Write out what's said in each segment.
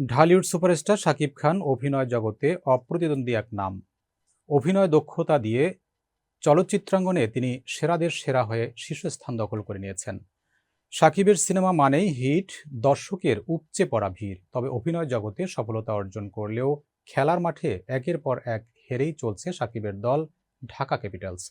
Dhallywood superstar Shakib Khan অভিনয় জগতে অপ্রতিদ্বন্দ্বী এক নাম। অভিনয় দক্ষতা দিয়ে চলচ্চিত্রাঙ্গনে তিনি সেরাদের সেরা হয়ে শীর্ষস্থান দখল করে নিয়েছেন। সাকিবের সিনেমা মানেই হিট, দর্শকের উপচে পড়া ভিড়। তবে অভিনয় জগতে সফলতা অর্জন করলেও খেলার মাঠে একের পর এক হেরেই চলছে সাকিবের দল ঢাকা ক্যাপিটালস।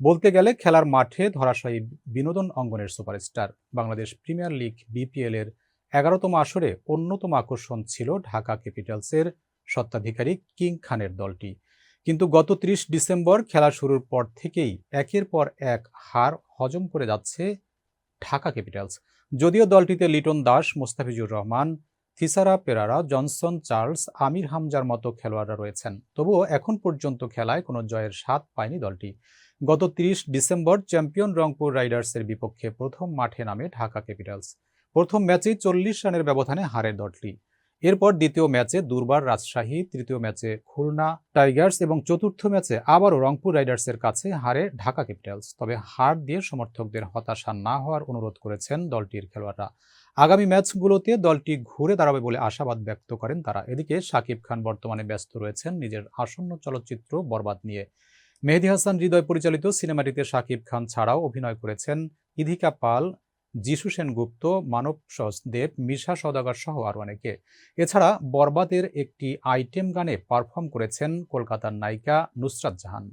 বলতে গেলে খেলার মাঠে ধরাশায়ী বিনোদন অঙ্গনের superstar. Bangladesh premier league BPL এর এগারোতম আসরে অন্যতম আকর্ষণ ছিল ঢাকা ক্যাপিটালসের স্বত্বাধিকারী কিং খানের দলটি। কিন্তু গত ত্রিশ ডিসেম্বর খেলা শুরুর পর থেকেই একের পর এক হার হজম করে যাচ্ছে ঢাকা ক্যাপিটালস। যদিও দলটিতে লিটন দাস, মোস্তাফিজুর রহমান, থিসারা পেরারা, জনসন, চার্লস, আমির হামজার মতো খেলোয়াড়রা রয়েছেন। তবুও এখন পর্যন্ত খেলায় কোনো জয়ের স্বাদ পায়নি দলটি। গত তিরিশ ডিসেম্বর চ্যাম্পিয়ন রংপুর রাইডার্সের বিপক্ষে প্রথম মাঠে নামে ঢাকা ক্যাপিটালস। প্রথম ম্যাচেই চল্লিশ রানের ব্যবধানে হারে দলটি এরপর দ্বিতীয় ম্যাচে দুর্বার রাজশাহী, তৃতীয় ম্যাচে খুলনা টাইগার্স এবং চতুর্থ ম্যাচে আবারও রংপুর রাইডার্সের কাছে হারে ঢাকা ক্যাপিটালস। তবে হার দিয়ে সমর্থকদের হতাশা না হওয়ার অনুরোধ করেছেন দলটির খেলোয়াড়রা। আগামী ম্যাচগুলোতে দলটি ঘুরে দাঁড়াবে বলে আশাবাদ ব্যক্ত করেন তারা। এদিকে শাকিব খান বর্তমানে ব্যস্ত রয়েছেন। নিজের আসন্ন চলচ্চিত্র বরবাদ নিয়ে। মেহেদি হাসান হৃদয় পরিচালিত সিনেমাটিতে শাকিব খান ছাড়াও অভিনয় করেছেন। ইধিকা পাল যিশু সেনগুপ্ত, মানব সহদেব, মিশা সদাগর সহ আরও অনেকে। এছাড়া বরবাদের একটি আইটেম গানে পারফর্ম করেছেন কলকাতার নায়িকা নুসরাত জাহান।